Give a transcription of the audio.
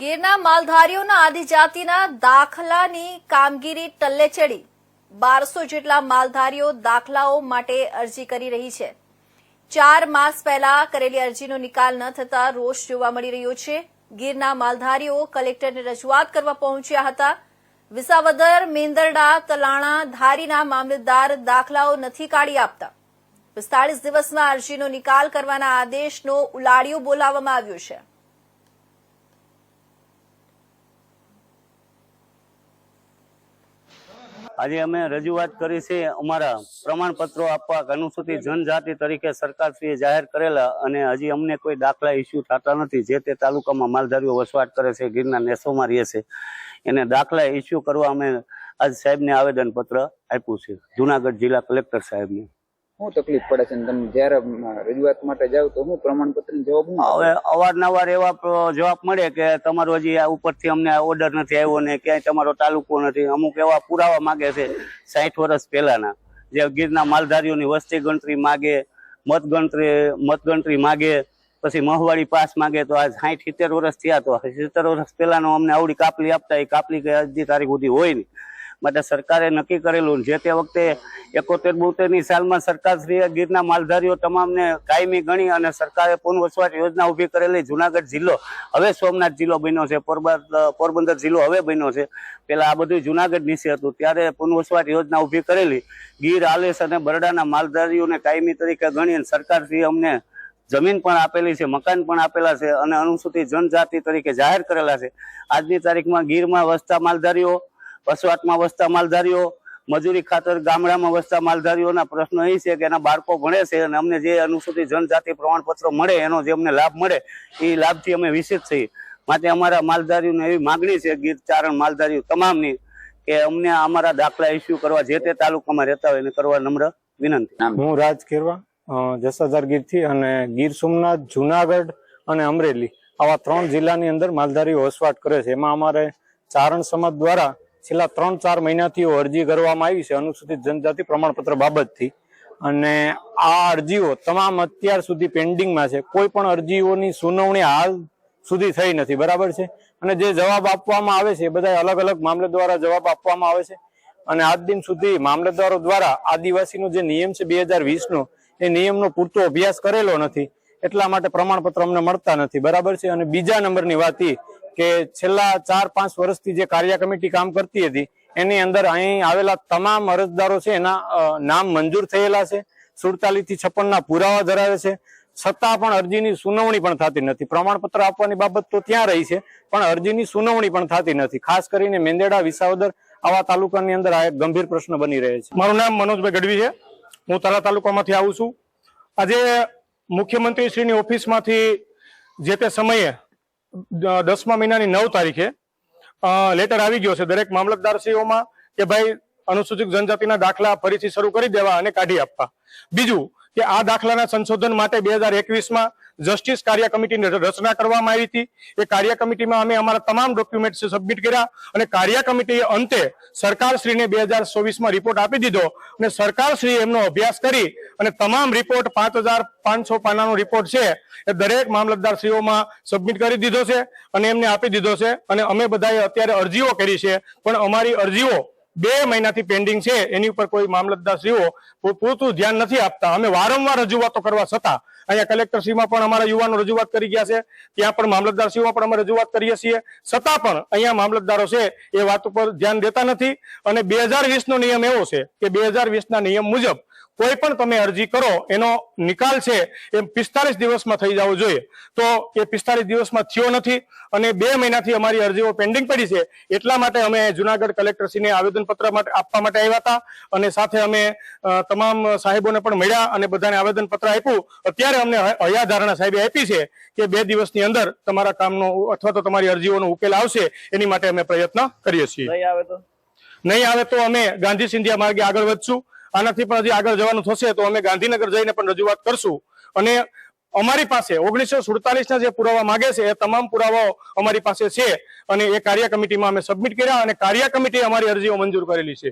ગીરના માલધારીઓના આદિજાતિના દાખલાની કામગીરી ટલ્લે ચડી બારસો જેટલા માલધારીઓ દાખલાઓ માટે અરજી કરી રહી છે. ચાર માસ પહેલા કરેલી અરજીનો નિકાલ ન થતા રોષ જોવા મળી રહ્યો છે. ગીરના માલધારીઓ કલેક્ટરને રજૂઆત કરવા પહોંચ્યા હતા. વિસાવદર, મેંદરડા, તલાણા ધારીના મામલતદાર દાખલાઓ નથી કાઢી આપતા. પિસ્તાળીસ દિવસમાં અરજીનો નિકાલ કરવાના આદેશનો ઉલાડિયો બોલાવવામાં આવ્યો છે. આજે અમે રજૂઆત કરી છે અમારા પ્રમાણપત્રો આપવા અનુસૂચિત જનજાતિ તરીકે સરકારશ્રીએ જાહેર કરેલા અને હજી અમને કોઈ દાખલા ઇસ્યુ થતા નથી. જે તે તાલુકામાં માલધારીઓ વસવાટ કરે છે, ગીરના નેસોમાં રહે છે, એને દાખલા ઇસ્યુ કરવા અમે આજ સાહેબને આવેદનપત્ર આપ્યું છે. જુનાગઢ જિલ્લા કલેક્ટર સાહેબને. શું તકલીફ પડે છે તમે જયારે રજૂઆત માટે જાવ તો શું પ્રમાણપત્ર જવાબ હવે અવારનવાર એવા જવાબ મળે કે તમારો હજી આ ઉપરથી અમને ઓર્ડર નથી આવ્યો ને ક્યાંય તમારો તાલુકો નથી. અમુક એવા પુરાવા માગે છે સાઠ વર્ષ પહેલાના. જે ગીરના માલધારીઓની વસ્તી ગણતરી માગે, મતગણતરી મતગણતરી માગે, પછી મહવાડી પાસ માગે તો આજ સાઠ સિત્તેર વર્ષ થયા તો સિત્તેર વર્ષ પહેલાનો અમને આવડી કાપલી આપતા એ કાપલી કે આજની તારીખ સુધી હોય નહીં. માટે સરકારે નક્કી કરેલું જે તે વખતે એકોતેર બોતેરની સાલમાં સરકારશ્રીએ ગીરના માલધારીઓ તમામને કાયમી ગણી અને સરકારે પુનવસવાટ યોજના ઊભી કરેલી જુનાગઢ જિલ્લો હવે સોમનાથ જિલ્લો બન્યો છે પોરબંદર જિલ્લો હવે બન્યો છે. પેલા આ બધું જુનાગઢ નીચે હતું, ત્યારે પુનવસવાટ યોજના ઊભી કરેલી. ગીર, આલેસ અને બરડાના માલધારીઓને કાયમી તરીકે ગણી અને સરકારશ્રીએ અમને જમીન પણ આપેલી છે, મકાન પણ આપેલા છે અને અનુસૂચિત જનજાતિ તરીકે જાહેર કરેલા છે. આજની તારીખમાં ગીરમાં વસતા માલધારીઓ વસવાટમાં વસતા માલધારીઓ મજૂરી ખાતર ગામડામાં વસતા માલધારીઓના પ્રશ્નો એ છે કે એના બાળકો ભણે છે અને અમને જે અનુસૂચિત જનજાતિ પ્રમાણપત્ર મળે એનો જે અમને લાભ મળે એ લાભથી અમે વિશેષ છીએ. માટે અમારા માલધારીઓને એવી માગણી છે ગીર ચારણ માલધારીઓ તમામની કે અમને અમારા દાખલા ઇસ્યુ કરવા જે તે તાલુકામાં રહેતા હોય એને કરવા નમ્ર વિનંતી. હું રાજ કેરવા જસાદાર ગીરથી અને ગીર સોમનાથ જુનાગઢ અને અમરેલી આવા ત્રણ જિલ્લાની અંદર માલધારીઓ વસવાટ કરે છે. એમાં અમારે ચારણ સમાજ દ્વારા છેલ્લા ત્રણ ચાર મહિનાથી અરજી કરવામાં આવી છે, અનુસૂચિત જનજાતિ પ્રમાણપત્ર બાબતથી. અને આ અરજીઓ તમામ અત્યાર સુધી પેન્ડિંગમાં છે. કોઈ પણ અરજીઓની સુનાવણી હાલ સુધી થઈ નથી, બરાબર છે? અને જે જવાબ આપવામાં આવે છે, એ બધા અલગ અલગ મામલે દ્વારા જવાબ આપવામાં આવે છે. અને આજ દિન સુધી મામલતદારો દ્વારા આદિવાસીનો જે નિયમ છે બે હજાર વીસનો, એ નિયમનો પૂરતો અભ્યાસ કરેલો નથી. એટલા માટે પ્રમાણપત્ર અમને મળતા નથી, બરાબર છે? અને બીજા નંબરની વાત એ કે છેલ્લા ચાર, પાંચ વર્ષથી જે કાર્ય કમિટી કામ કરતી હતી, એની અંદર અહીં આવેલા તમામ અરજદારો છે, એના નામ મંજૂર થયેલા છે સુડતાલીસથી છપ્પન ના પુરાવા ધરાવે છે. છતાં પણ અરજીની સુનાવણી પણ થતી નથી. પ્રમાણપત્ર આપવાની બાબત તો ત્યાં રહી છે, પણ અરજીની સુનાવણી પણ થતી નથી. ખાસ કરીને મેંદેડા, વિસાવદર આવા તાલુકાની અંદર આ એક ગંભીર પ્રશ્ન બની રહે છે. મારું નામ મનોજભાઈ ગઢવી છે. હું તળા તાલુકામાંથી આવું છું. આજે મુખ્યમંત્રી શ્રીની ઓફિસમાંથી જે તે સમયે દસમા મહિનાની નવ તારીખે લેટર આવી ગયો છે દરેક મામલતદારશ્રીઓમાં કે ભાઈ અનુસૂચિત જનજાતિના દાખલા ફરીથી શરૂ કરી દેવા અને કાઢી આપવા. બીજું કે આ દાખલાના સંશોધન માટે બે હજાર એકવીસમાં જસ્ટિસ કાર્ય કમિટીની રચના કરવામાં આવી હતી. એ કાર્ય કમિટીમાં અમે અમારા તમામ ડોક્યુમેન્ટ સબમિટ કર્યા અને કાર્ય કમિટીએ અંતે સરકારશ્રીને બે હજાર ચોવીસમાં રિપોર્ટ આપી દીધો અને સરકારશ્રીએ એમનો અભ્યાસ કરી અને તમામ રિપોર્ટ પાંચ હજાર પાંચસો પાનાનો રિપોર્ટ છે એ દરેક મામલતદારશ્રીઓમાં સબમિટ કરી દીધો છે અને એમને આપી દીધો છે અને અમે બધાએ અત્યારે અરજીઓ કરી છે, પણ અમારી અરજીઓ બે મહિનાથી પેન્ડિંગ છે. એની ઉપર કોઈ મામલતદારશ્રીઓ પૂરતું ધ્યાન નથી આપતા. અમે વારંવાર રજૂઆતો કરવા છતાં અહીંયા કલેક્ટરશ્રીમાં પણ અમારા યુવાનો રજૂઆત કરી ગયા છે. ત્યાં પણ મામલતદારશ્રીમાં પણ અમે રજૂઆત કરીએ છીએ. છતાં પણ અહીંયા મામલતદારો છે એ વાત ઉપર ધ્યાન દેતા નથી. અને બે હજાર વીસનો નિયમ એવો છે કે બે હજાર ના નિયમ મુજબ કોઈ પણ તમે અરજી કરો એનો નિકાલ છે એ પિસ્તાલીસ દિવસમાં થઈ જવો જોઈએ. તો એ પિસ્તાલીસ દિવસમાં થયો નથી અને બે મહિનાથી અમારી અરજીઓ પેન્ડિંગ પડી છે. એટલા માટે અમે જુનાગઢ કલેક્ટરશ્રીને આવેદનપત્ર માટે આપવા માટે આવ્યા હતા અને સાથે અમે તમામ સાહેબોને પણ મળ્યા અને બધાને આવેદનપત્ર આપ્યું. અત્યારે અમને હયાધારણા સાહેબે આપી છે કે બે દિવસની અંદર તમારા કામનો અથવા તો તમારી અરજીઓનો ઉકેલ આવશે એની માટે અમે પ્રયત્ન કરીએ છીએ. નહીં આવે તો? નહીં આવે તો અમે ગાંધી સિંધિયા માર્ગે આગળ વધશું. આનાથી પણ હજી આગળ જવાનું થશે તો અમે ગાંધીનગર જઈને પણ રજૂઆત કરશું. અને અમારી પાસે ઓગણીસો સુડતાલીસ ના જે પુરાવા માગે છે, એ તમામ પુરાવાઓ અમારી પાસે છે અને એ કાર્ય કમિટીમાં અમે સબમિટ કર્યા અને કાર્ય કમિટીએ અમારી અરજીઓ મંજૂર કરેલી છે.